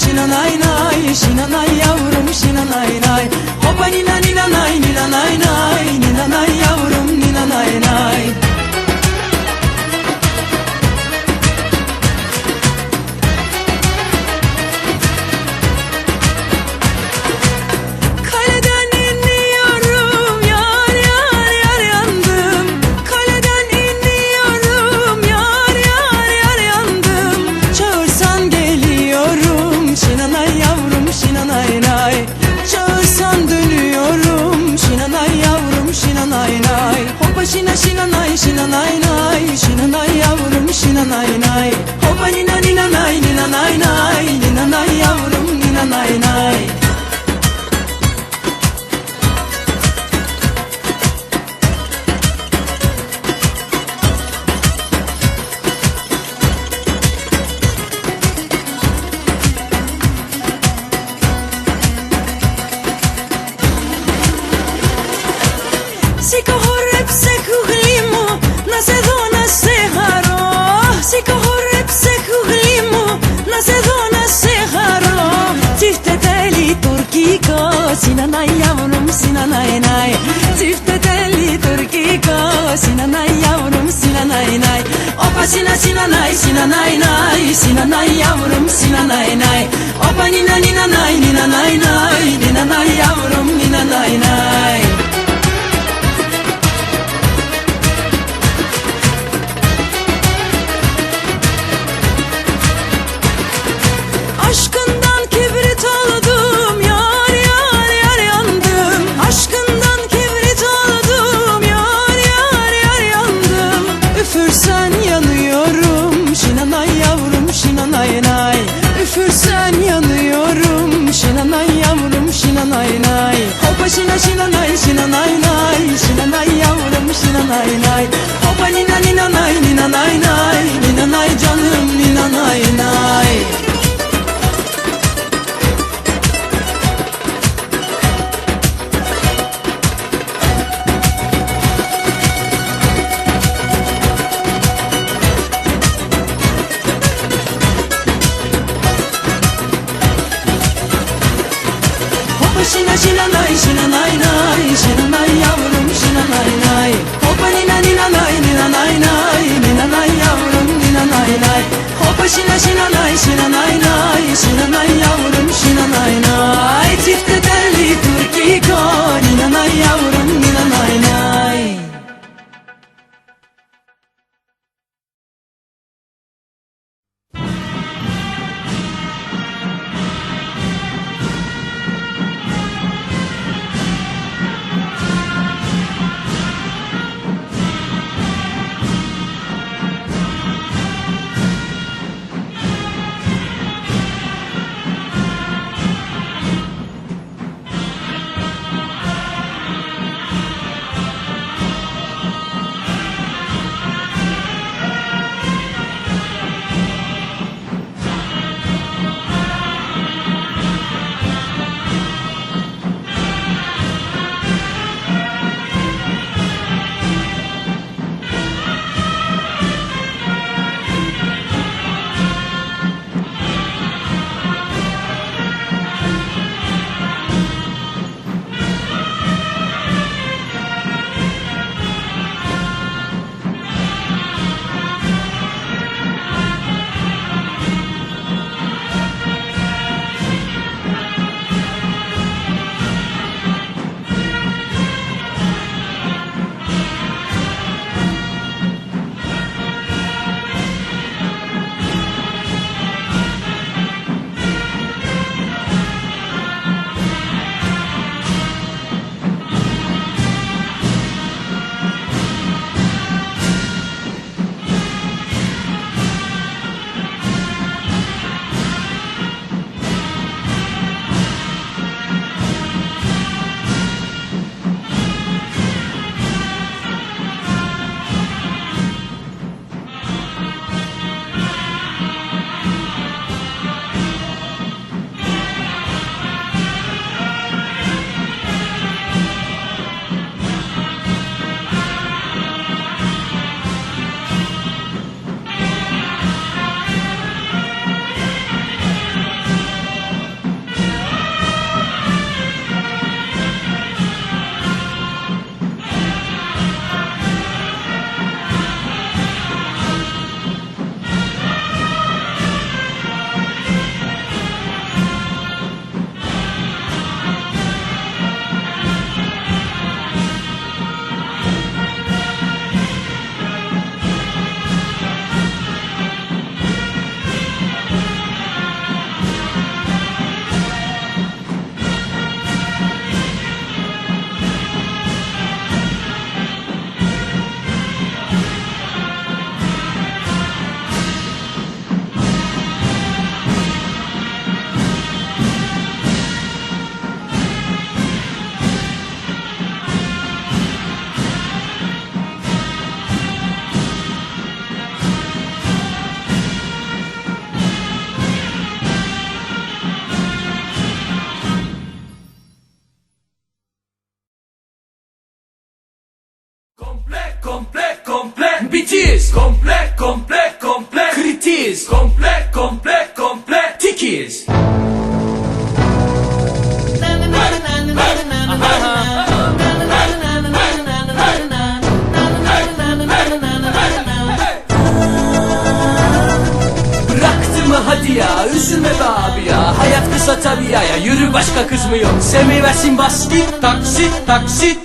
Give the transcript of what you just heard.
şinanay nay şinanay nay nay nay ko Sinanay yavrum Sinanay nay. Çifte telli Türkiye ko Sinanay yavrum Sinanay nay. Opa Sina Sinanay Sinanay nay. Sinanay yavrum Sinanay nay. Opa Nina Nina nay Nina nay nay. Nina nay yavrum Nina nay nay. night night komple, komple Komple, Kritiz. Komple, komple, komple. Tikiz. Hadi ya? Üzülme be abi ya. Hayat kısa tabi ya, ya yürü başka kız mı yok? Sevmeyi versin bas git. Taksit taksit